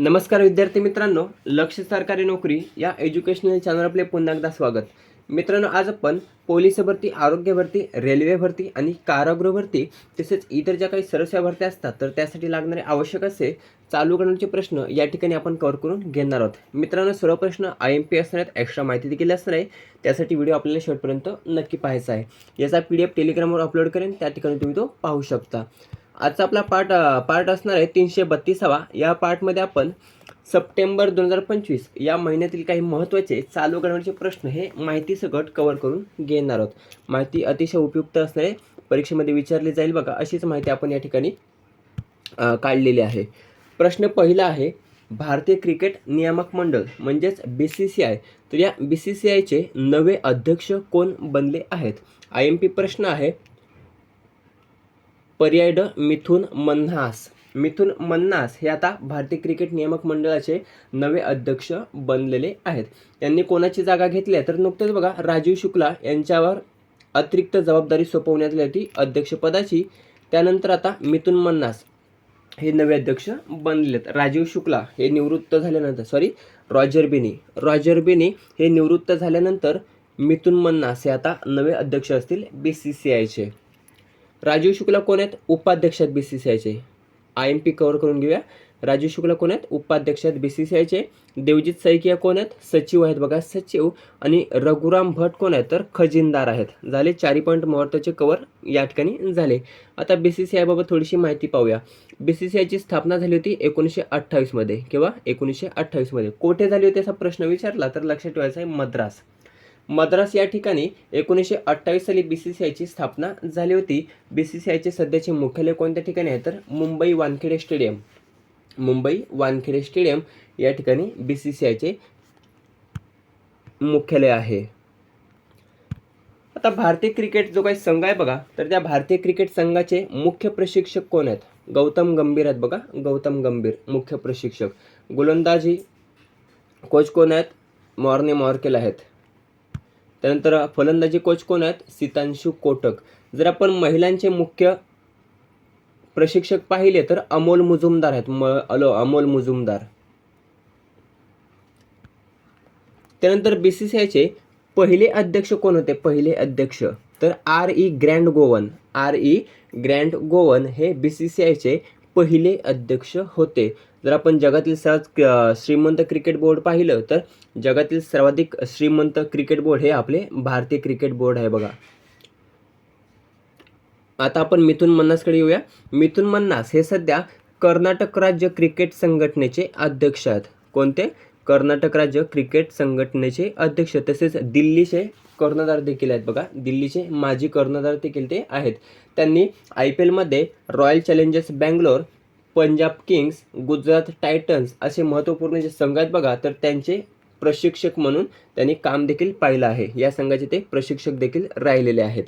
नमस्कार विद्यार्थी मित्रांनो लक्ष सरकारी नोकरी या एज्युकेशनल चॅनल आपले पुन्हा एकदा स्वागत. मित्रांनो आज आपण पोलीस भरती आरोग्य भरती रेल्वे भरती आणि कारागृह भरती तसेच इतर ज्या काही सरस्या भरत्या असतात तर त्यासाठी लागणारे आवश्यक असे चालू करण्याचे प्रश्न या ठिकाणी आपण कव्हर करून घेणार आहोत. मित्रांनो सर्व प्रश्न आय एम पी असणार आहेत एक्स्ट्रा माहिती देखील असणार आहे. त्यासाठी व्हिडिओ आपल्याला शेवटपर्यंत नक्की पाहायचा आहे. याचा पी डी एफ टेलिग्रामवर अपलोड करेन त्या ठिकाणी तुम्ही तो पाहू शकता. आजचा आपला पार्ट पार्ट असणार आहे तीनशे बत्तीसावा. या पार्टमध्ये आपण सप्टेंबर दोन हजार पंचवीस या महिन्यातील काही महत्त्वाचे चालू करण्याचे प्रश्न हे माहिती सकट कव्हर करून घेणार आहोत. माहिती अतिशय उपयुक्त असणारे परीक्षेमध्ये विचारली जाईल बघा अशीच माहिती आपण या ठिकाणी काढलेली आहे. प्रश्न पहिला आहे भारतीय क्रिकेट नियामक मंडळ म्हणजेच बी सी सी आय तर या बी सी सी आयचे नवे अध्यक्ष कोण बनले आहेत? आय एम पी प्रश्न आहे पर्याय ड मिथुन मन्हास. मिथुन मन्नास हे आता भारतीय क्रिकेट नियामक मंडळाचे नवे अध्यक्ष बनलेले आहेत. त्यांनी कोणाची जागा घेतली आहे? तर नुकतेच बघा राजीव शुक्ला यांच्यावर अतिरिक्त जबाबदारी सोपवण्यात आली होती अध्यक्षपदाची. त्यानंतर आता मिथुन मन्नास हे नवे अध्यक्ष बनलेले आहेत. राजीव शुक्ला हे निवृत्त झाल्यानंतर sorry Roger Binny. Roger Binny हे निवृत्त झाल्यानंतर मिथुन मन्नास हे आता नवे अध्यक्ष असतील बी सी सी आयचे राजीव शुक्ला कोण आहेत उपाध्यक्ष आहेत बी सी सी आयचे आय एम पी कव्हर करून घेऊया. राजीव शुक्ला कोण आहेत उपाध्यक्ष आहेत बी सी सी आयचे देवजित सैकिया कोण आहेत सचिव आहेत बघा सचिव. आणि रघुराम भट कोण आहेत तर खजिनदार आहेत. झाले चारी पॉईंट महत्त्वाचे कवर या ठिकाणी झाले. आता बी सी सी आयबाबत थोडीशी माहिती पाहूया. बी सी सी आयची स्थापना झाली होती एकोणीसशे अठ्ठावीसमध्ये किंवा एकोणीसशे अठ्ठावीसमध्ये कोठे झाली होती असा प्रश्न विचारला तर लक्षात ठेवायचा आहे मद्रास. मद्रास या ठिकाणी एकोणीसशे अठ्ठावीस साली बी सी सी आयची स्थापना झाली होती. बी सी सी आयचे सध्याचे मुख्यालय कोणत्या ठिकाणी आहे? तर मुंबई वानखेडे स्टेडियम. मुंबई वानखेडे स्टेडियम या ठिकाणी बी सी सी आयचे मुख्यालय आहे. आता भारतीय क्रिकेट जो काही संघ आहे बघा तर त्या भारतीय क्रिकेट संघाचे मुख्य प्रशिक्षक कोण आहेत? गौतम गंभीर आहेत बघा. गौतम गंभीर मुख्य प्रशिक्षक. गोलंदाजी कोच कोण आहेत? मॉर्ने मॉर्केल आहेत. त्यानंतर फलंदाजी कोच कोण आहेत? सितांशू कोटक. जर आपण महिलांचे मुख्य प्रशिक्षक पाहिले तर अमोल मुजुमदार आहेत. म अलो अमोल मुजुमदार. त्यानंतर बी सी सी आयचे पहिले अध्यक्ष कोण होते? पहिले अध्यक्ष. तर R E Grant Govan R E Grant Govan हे बी सी सी आयचे पहिले अध्यक्ष होते. जर आपण जगातील सर्वात श्रीमंत क्रिकेट बोर्ड पाहिलं तर जगातील सर्वाधिक श्रीमंत क्रिकेट बोर्ड हे आपले भारतीय क्रिकेट बोर्ड आहे बघा. आता आपण मिथुन मन्नासकडे येऊया. मिथुन मन्नास हे सध्या कर्नाटक राज्य क्रिकेट संघटनेचे अध्यक्ष आहेत. कोणते? कर्नाटक राज्य क्रिकेट संघटनेचे अध्यक्ष. तसेच दिल्लीचे कर्णधार देखील आहेत बघा. दिल्लीचे माजी कर्णधार देखील ते आहेत. त्यांनी आय पी एलमध्ये Royal Challengers Bangalore Punjab Kings Gujarat Titans असे महत्त्वपूर्ण जे संघ आहेत बघा तर त्यांचे प्रशिक्षक म्हणून त्यांनी काम देखील पाहिलं आहे. या संघाचे ते प्रशिक्षक देखील राहिलेले आहेत.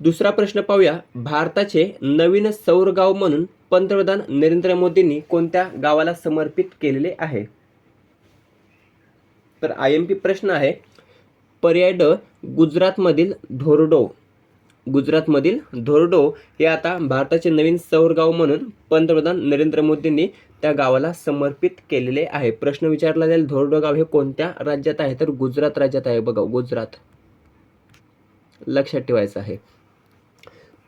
दुसरा प्रश्न पाहूया. भारताचे नवीन सौर गाव म्हणून पंतप्रधान नरेंद्र मोदींनी कोणत्या गावाला समर्पित केलेले आहे? तर आय एम पी प्रश्न आहे. पर्याय ड गुजरातमधील धोरडो. गुजरातमधील धोरडो हे आता भारताचे नवीन सौर गाव म्हणून पंतप्रधान नरेंद्र मोदींनी त्या गावाला समर्पित केलेले आहे. प्रश्न विचारला जाईल धोरडो गाव हे कोणत्या राज्यात आहे? तर गुजरात राज्यात आहे बघा गुजरात. लक्षात ठेवायचं आहे.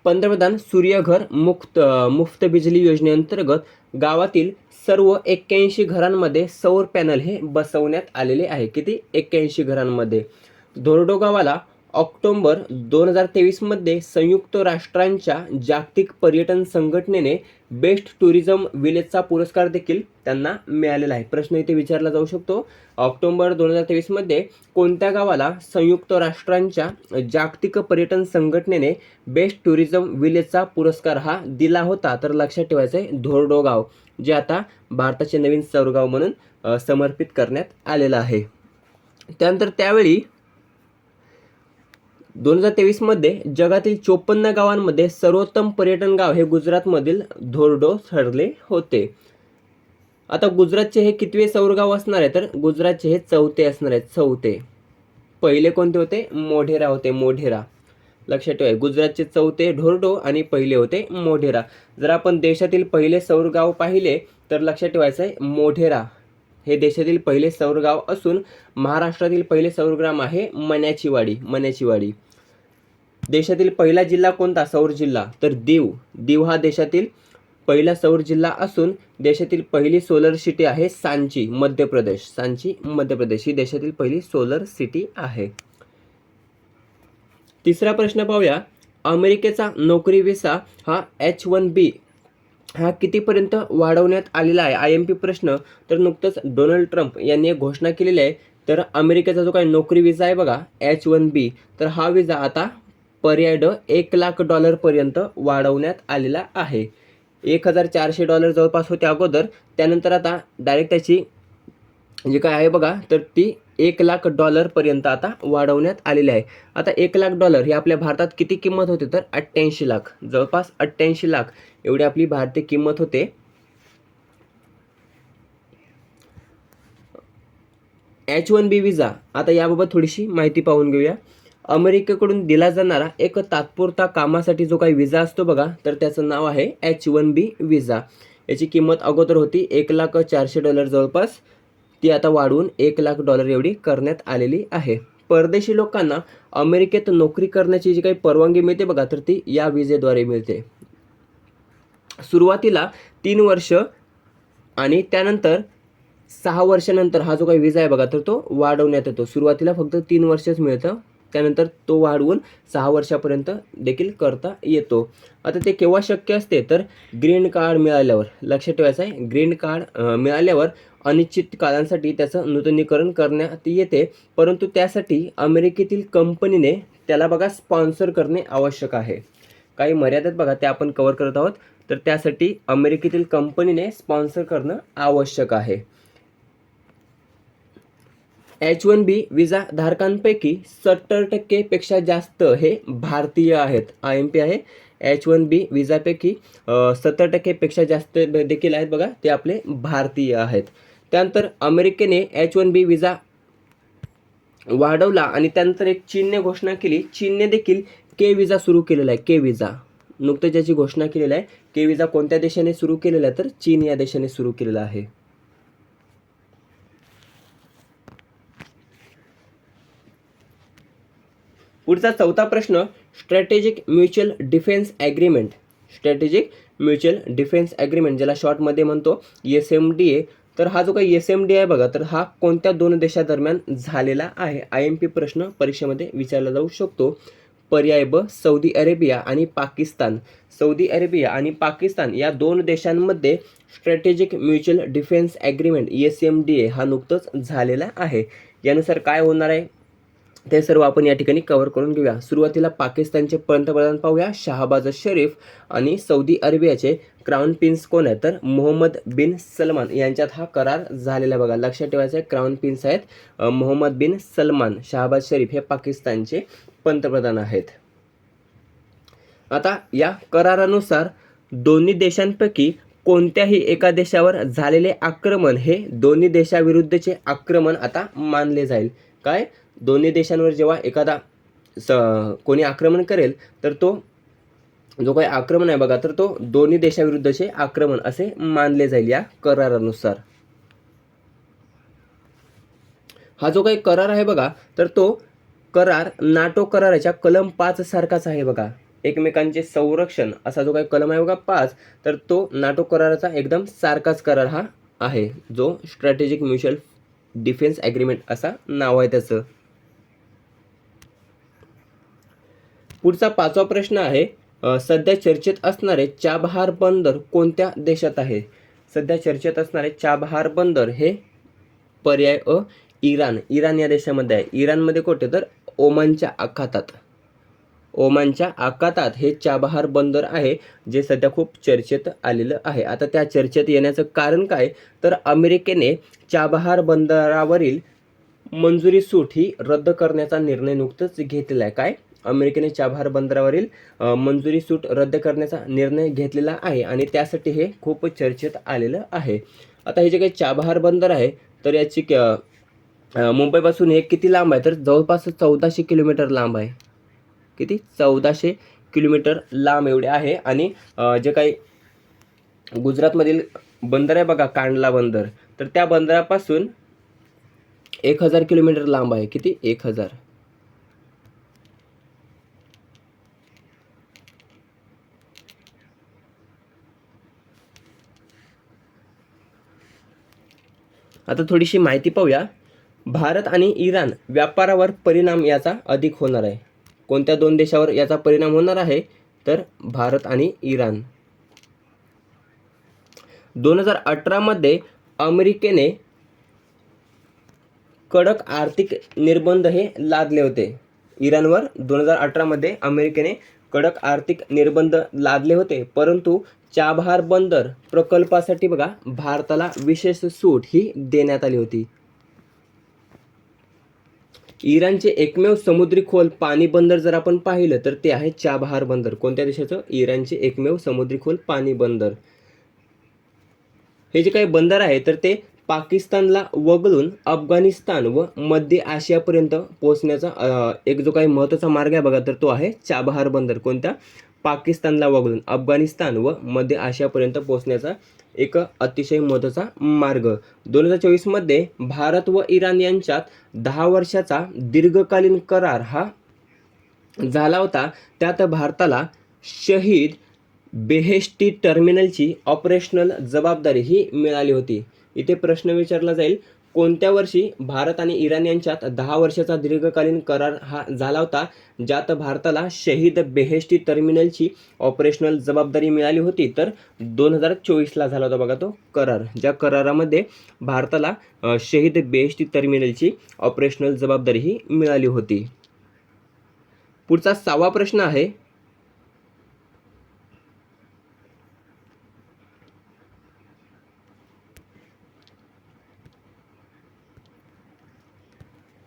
पंतप्रधान सूर्यघर मुक्त मुफ्त बिजली योजनेअंतर्गत गावातील सर्व एक्क्याऐंशी घरांमध्ये सौर पॅनल हे बसवण्यात आलेले आहे. किती? एक्क्याऐंशी घरांमध्ये. धोरडो गावाला ऑक्टोंबर दोन हजार तेवीसमध्ये संयुक्त राष्ट्रांच्या जागतिक पर्यटन संघटनेने बेस्ट टुरिझम विलेजचा पुरस्कार देखील त्यांना मिळालेला आहे. प्रश्न इथे विचारला जाऊ शकतो. ऑक्टोंबर दोन हजार तेवीसमध्ये कोणत्या गावाला संयुक्त राष्ट्रांच्या जागतिक पर्यटन संघटनेने बेस्ट टुरिझम विलेजचा पुरस्कार हा दिला होता? तर लक्षात ठेवायचं आहे धोरडो गाव जे आता भारताचे नवीन सौरगाव म्हणून समर्पित करण्यात आलेलं आहे. त्यानंतर त्यावेळी दोन हजार तेवीसमध्ये जगातील चोपन्न गावांमध्ये सर्वोत्तम पर्यटन गाव हे गुजरातमधील धोरडो ठरले होते. आता गुजरातचे हे कितवे सौरगाव असणार आहे? तर गुजरातचे हे चौथे असणार आहेत. चौथे. पहिले कोणते होते? मोढेरा होते. मोढेरा. लक्षात ठेवा गुजरातचे चौथे ढोरडो आणि पहिले होते मोढेरा. जर आपण देशातील पहिले सौरगाव पाहिले तर लक्षात ठेवायचं आहे मोढेरा हे देशातील पहिले सौरगाव असून महाराष्ट्रातील पहिले सौरग्राम आहे मन्याचीवाडी. मन्याचीवाडी. देशातील पहिला जिल्हा कोणता? सौर जिल्हा. तर दीव. दीव हा देशातील पहिला सौर जिल्हा असून देशातील पहिली सोलर सिटी आहे सांची मध्य प्रदेश. सांची मध्य प्रदेश ही देशातील पहिली सोलर सिटी आहे. तिसरा प्रश्न पाहूया. अमेरिकेचा नोकरी विसा हा एच वन बी हा कितीपर्यंत वाढवण्यात आलेला आहे? आय एम पी प्रश्न. तर नुकतंच डोनाल्ड ट्रम्प यांनी एक घोषणा केलेली आहे. तर अमेरिकेचा जो काही नोकरी विजा आहे बघा एच वन बी. तर हा विजा आता पर्याय ड एक लाख डॉलरपर्यंत वाढवण्यात आलेला आहे. एक हजार चारशे डॉलर जवळपास होते अगोदर. त्यानंतर आता डायरेक्ट त्याची जी काय आहे बघा तर ती एक लाख डॉलरपर्यंत आता वाढवण्यात आलेली आहे. आता एक लाख डॉलर ही आपल्या भारतात किती किंमत होते? तर अठ्ठ्याऐंशी लाख. जवळपास अठ्ठ्याऐंशी लाख एवढी आपली भारतीय किंमत होते. एच वन बी विजा आता याबाबत थोडीशी माहिती पाहून घेऊया. अमेरिकेकडून दिला जाणारा एक तात्पुरता कामासाठी जो काही विजा असतो बघा तर त्याचं नाव आहे एच वन बी विजा. याची किंमत अगोदर होती एक लाख चारशे डॉलर जवळपास. ती आता वाढवून एक लाख डॉलर एवढी करण्यात आलेली आहे. परदेशी लोकांना अमेरिकेत नोकरी करण्याची जी काही परवानगी मिळते बघा तर ती या विजेद्वारे मिळते. सुरुवातीला तीन वर्ष आणि त्यानंतर सहा वर्षानंतर हा जो काही विजा आहे बघा तर तो वाढवण्यात येतो. सुरुवातीला फक्त तीन वर्षच मिळतं. त्यानंतर तो वाढवून सहा वर्षापर्यंत देखील करता येतो. आता ते केव्हा शक्य असते? तर ग्रीन कार्ड मिळाल्यावर. लक्षात ठेवायचं आहे ग्रीन कार्ड मिळाल्यावर अनिश्चित काळांसाठी त्याचं नूतनीकरण करण्यात येते. परंतु त्यासाठी अमेरिकेतील कंपनीने त्याला बघा स्पॉन्सर करणे आवश्यक आहे. काही मर्यादेत बघा त्या आपण कवर करत आहोत. तर त्यासाठी अमेरिकेतील कंपनीने स्पॉन्सर करणं आवश्यक आहे. एच वन बी विजा धारकांपैकी सत्तर टक्केपेक्षा जास्त हे भारतीय आहेत. आय एम पी आहे. एच वन बी विजापैकी सत्तर टक्केपेक्षा जास्त देखील आहेत बघा ते आपले भारतीय आहेत. त्यानंतर अमेरिकेने एच वन बी विजा वाढवला आणि त्यानंतर एक चीनने घोषणा केली. चीनने देखील के विजा सुरू केलेला आहे. के विजा नुकतं ज्याची घोषणा केलेली आहे. के विजा कोणत्या देशाने सुरू केलेला आहे? तर चीन या देशाने सुरू केलेला आहे. पुढचा चौथा प्रश्न strategic mutual defence agreement strategic mutual defence agreement ज्याला शॉर्टमध्ये म्हणतो एस एम डी ए तर हा जो काही एस एम डी आहे बघा तर हा कोणत्या दोन देशादरम्यान झालेला आहे? आय एम पी प्रश्न परीक्षेमध्ये विचारला जाऊ शकतो. पर्याय ब सौदी अरेबिया आणि पाकिस्तान. सौदी अरेबिया आणि पाकिस्तान या दोन देशांमध्ये strategic mutual defence agreement S M D A हा नुकतंच झालेला आहे. यानुसार काय होणार आहे? ते सर्व आपण या ठिकाणी कव्हर करून घेऊया. सुरुवातीला पाकिस्तानचे पंतप्रधान पाहूया शहाबाज शरीफ आणि सौदी अरेबियाचे क्राऊन प्रिन्स कोण आहेत? तर मोहम्मद बिन सलमान यांच्यात हा करार झालेला बघा. लक्षात ठेवायचं आहे क्राऊन प्रिन्स आहेत मोहम्मद बिन सलमान शहाबाज शरीफ हे पाकिस्तानचे पंतप्रधान आहेत. आता या करारानुसार दोन्ही देशांपैकी कोणत्याही एका देशावर झालेले आक्रमण हे दोन्ही देशाविरुद्धचे आक्रमण आता मानले जाईल. काय? दोन्ही देशांवर जेव्हा एखादा स कोणी आक्रमण करेल तर तो जो काही आक्रमण आहे बघा तर तो दोन्ही देशाविरुद्धचे आक्रमण असे मानले जाईल या करारानुसार. हा जो काही करार आहे बघा तर तो करार नाटो कराराच्या कलम पाच सारखाच आहे बघा. एकमेकांचे संरक्षण असा जो काही कलम आहे बघा पाच तर तो नाटो कराराचा एकदम सारखाच करार हा आहे जो स्ट्रॅटेजिक म्युच्युअल डिफेन्स ॲग्रीमेंट असा नाव आहे त्याचं. पुढचा पाचवा प्रश्न आहे सध्या चर्चेत असणारे चाबहार बंदर कोणत्या देशात आहे? सध्या चर्चेत असणारे चाबहार बंदर हे पर्याय अ इराण. इराण या देशामध्ये आहे. इराणमध्ये कुठे? तर ओमानच्या आखातात. ओमानच्या आखातात हे चाबहार बंदर आहे जे सध्या खूप चर्चेत आलेलं आहे. आता त्या चर्चेत येण्याचं कारण काय? तर अमेरिकेने चाबहार बंदरावरील मंजुरी सूट ही रद्द करण्याचा निर्णय नुकतंच घेतलेला आहे. काय? अमेरिकेने चाबहार बंदरावरील मंजुरी सूट रद्द करण्याचा निर्णय घेतलेला आहे आणि त्यासाठी हे खूप चर्चेत आलेलं आहे. आता हे जे काही चाबहार बंदर आहे तर याची क- मुंबईपासून हे किती लांब आहे? तर जवळपास चौदाशे किलोमीटर लांब आहे. किती? चौदाशे किलोमीटर लांब एवढे आहे आणि जे काही गुजरातमधील बंदर आहे बघा कांडला बंदर. तर त्या बंदरापासून एक हजार किलोमीटर लांब आहे. किती? एक हजार. आता थोडीशी माहिती पाहूया. भारत आणि इराण व्यापारावर परिणाम याचा अधिक होणार आहे. कोणत्या दोन देशावर याचा परिणाम होणार आहे? तर भारत आणि इराण. दोन हजार अठरामध्ये अमेरिकेने कडक आर्थिक निर्बंध हे लादले होते. इराणवर दोन हजार अठरामध्ये अमेरिकेने कडक आर्थिक निर्बंध लादले होते परंतु चाबहार बंदर प्रकल्पासाठी बघा भारताला विशेष सूट ही देण्यात आली होती. इराणचे एकमेव समुद्री खोल पाणी बंदर जर आपण पाहिलं तर ते आहे चाबहार बंदर. कोणत्या देशाचं? इराणचे एकमेव समुद्री खोल पाणी बंदर. हे जे काही बंदर आहे तर ते पाकिस्तानला वगळून अफगाणिस्तान व मध्य आशियापर्यंत पोहोचण्याचा एक जो काही महत्त्वाचा मार्ग आहे बघा तर तो आहे चाबहार बंदर. कोणत्या पाकिस्तानला वगळून अफगाणिस्तान व मध्य आशियापर्यंत पोहोचण्याचा एक अतिशय महत्त्वाचा मार्ग. दोन हजार चोवीसमध्ये भारत व इराण यांच्यात दहा वर्षाचा दीर्घकालीन करार हा झाला होता. त्यात भारताला शहीद बेहेष्टी टर्मिनलची ऑपरेशनल जबाबदारी ही मिळाली होती. इथे प्रश्न विचारला जाईल कोणत्या वर्षी भारत आणि इराण यांच्यात दहा वर्षाचा दीर्घकालीन करार हा झाला होता ज्यात भारताला शहीद बेहेष्टी टर्मिनलची ऑपरेशनल जबाबदारी मिळाली होती? तर दोन हजार चोवीसला झाला होता बघा तो करार. ज्या करारामध्ये भारताला शहीद बेहेष्टी टर्मिनलची ऑपरेशनल जबाबदारी ही मिळाली होती. पुढचा सहावा प्रश्न आहे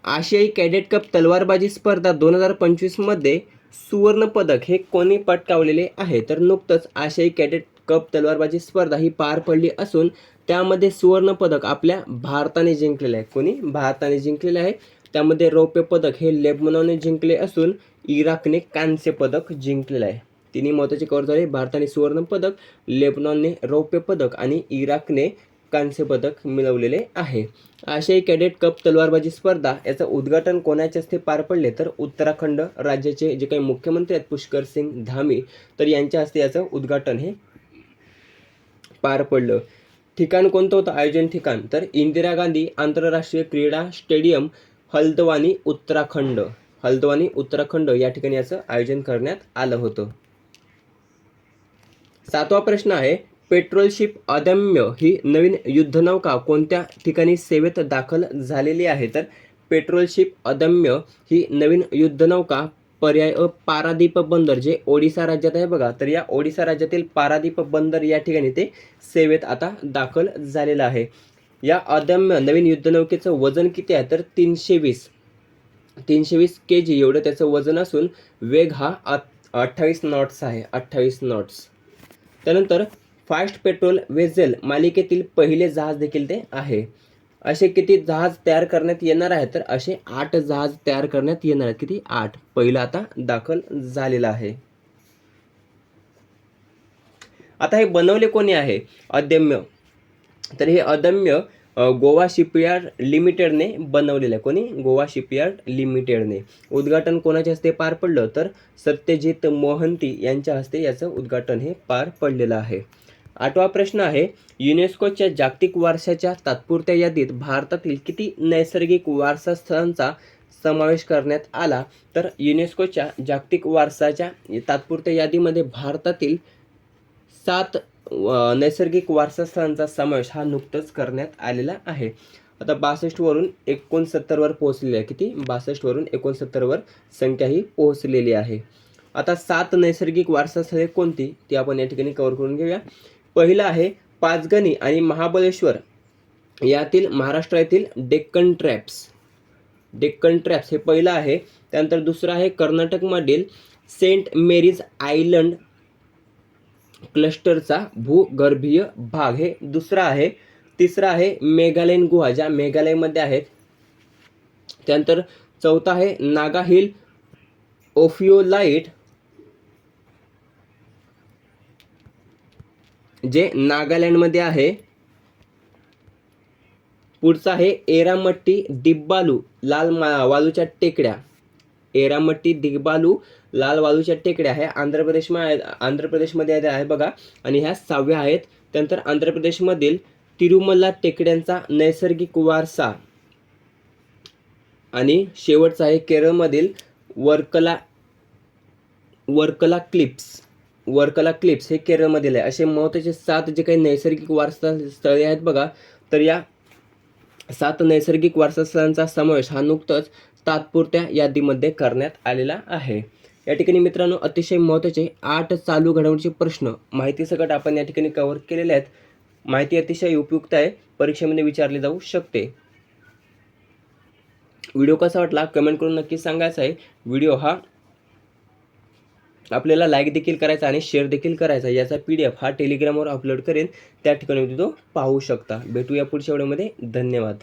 आशियाई कॅडेट कप तलवारबाजी स्पर्धा दोन हजार पंचवीसमध्ये सुवर्णपदक हे कोणी पटकावलेले आहे? तर नुकतंच आशियाई कॅडेट कप तलवारबाजी स्पर्धा ही पार पडली असून त्यामध्ये सुवर्णपदक आपल्या भारताने जिंकलेलं आहे. कोणी? भारताने जिंकलेलं आहे. त्यामध्ये रौप्य पदक हे लेबनॉनने जिंकले असून इराकने कांस्य पदक जिंकलेलं आहे. तिन्ही महत्त्वाचे कवर झाले. भारताने सुवर्णपदक लेबनॉनने रौप्य पदक आणि इराकने कांस्य पदक मिळवलेले आहे. आशियाई कॅडेट कप तलवारबाजी स्पर्धा याचं उद्घाटन कोणाच्या हस्ते पार पडले? तर उत्तराखंड राज्याचे जे काही मुख्यमंत्री आहेत पुष्कर सिंग धामी तर यांच्या हस्ते याचं उद्घाटन हे पार पडलं. ठिकाण कोणतं होतं? आयोजन ठिकाण. तर इंदिरा गांधी आंतरराष्ट्रीय क्रीडा स्टेडियम हल्दवानी उत्तराखंड. हल्दवानी उत्तराखंड या ठिकाणी याचं आयोजन करण्यात आलं होतं. सातवा प्रश्न आहे पेट्रोलशिप अदम्य ही नवीन युद्धनौका कोणत्या ठिकाणी सेवेत दाखल झालेली आहे? तर पेट्रोलशिप अदम्य ही नवीन युद्धनौका पर्याय अ पारादीप बंदर जे ओडिसा राज्यात आहे बघा तर या ओडिसा राज्यातील पारादीप बंदर या ठिकाणी ते सेवेत आता दाखल झालेलं आहे. या अदम्य नवीन युद्धनौकेचं वजन किती आहे? तर तीनशे वीस. तीनशे वीस के जी एवढं त्याचं वजन असून वेग हा अठ्ठावीस नॉट्स आहे अठ्ठावीस नॉट्स. त्यानंतर फास्ट पेट्रोल वेझेल मालिकेतील पहिले जहाज देखील ते आहे. असे किती जहाज तयार करण्यात येणार आहे तर असे आठ जहाज तयार करण्यात येणार आहेत. किती? आठ. पहिलं आता दाखल झालेलं आहे. आता हे बनवले कोणी आहे? अदम्य. तर हे अदम्य गोवा शिपयार्ड लिमिटेडने बनवलेलं आहे. कोणी? गोवा शिपयार्ड लिमिटेडने. उद्घाटन कोणाच्या हस्ते पार पडलं? तर सत्यजित मोहंती यांच्या हस्ते याचं उद्घाटन हे पार पडलेलं आहे. आठवा प्रश्न आहे युनेस्कोच्या जागतिक वारशाच्या तात्पुरत्या यादीत भारतातील किती नैसर्गिक वारसा स्थळांचा समावेश करण्यात आला? तर युनेस्कोच्या जागतिक वारसाच्या तात्पुरत्या यादीमध्ये भारतातील सात अ, नैसर्गिक वारसास्थळांचा समावेश हा नुकतंच करण्यात आलेला आहे. आता बासष्टवरून एकोणसत्तरवर पोहोचलेली आहे. किती? बासष्टवरून एकोणसत्तरवर संख्या ही पोहोचलेली आहे. आता सात नैसर्गिक वारसास्थळे कोणती? ती आपण या ठिकाणी कव्हर करून घेऊया. पहिलं आहे पाचगणी आणि महाबळेश्वर. यातील महाराष्ट्र येथील डेक्कन ट्रॅप्स डेक्कन ट्रॅप्स हे पहिलं आहे. त्यानंतर दुसरं आहे कर्नाटकमधील सेंट मेरीज आयलंड क्लस्टरचा भूगर्भीय भाग. हे दुसरा आहे. तिसरा आहे मेघालयन गुहा ज्या मेघालयमध्ये आहेत. त्यानंतर चौथा आहे नागा हिल ओफिओलाइट जे नागालँडमध्ये आहे पुढचं आहे एरामट्टी दिब्बालू लाल मा वालूच्या टेकड्या. एरामट्टी दिग्बालू लाल वालूच्या टेकड्या आहे आंध्र प्रदेश आंध्र प्रदेशमध्ये आहे- बघा. आणि ह्या सहाव्या आहेत. त्यानंतर आंध्र प्रदेशमधील तिरुमल्ला टेकड्यांचा नैसर्गिक वारसा. आणि शेवटचा आहे केरळमधील वर्कला वर्कला क्लिप्स. वर्कला क्लिप्स हे केरळमधील आहे. असे महत्त्वाचे सात जे काही नैसर्गिक वारसा स्थळे आहेत बघा तर या सात नैसर्गिक वारसा स्थळांचा समावेश हा नुकतंच तात्पुरत्या यादीमध्ये करण्यात आलेला आहे. या ठिकाणी मित्रांनो अतिशय महत्त्वाचे आठ चालू घडामोडीचे प्रश्न माहिती सकट आपण या ठिकाणी कव्हर केलेले आहेत. माहिती अतिशय उपयुक्त आहे. परीक्षेमध्ये विचारली जाऊ शकते. व्हिडिओ कसा वाटला? कमेंट करून नक्की सांगायचा आहे. व्हिडिओ हा आपल्याला लाईक देखील करायचा आणि शेअर देखील करायचा याचा पी डी एफ हा टेलिग्रामवर अपलोड करेन. त्या ठिकाणी तुम्ही तो पाहू शकता. भेटूया पुढच्या व्हिडिओमध्ये धन्यवाद.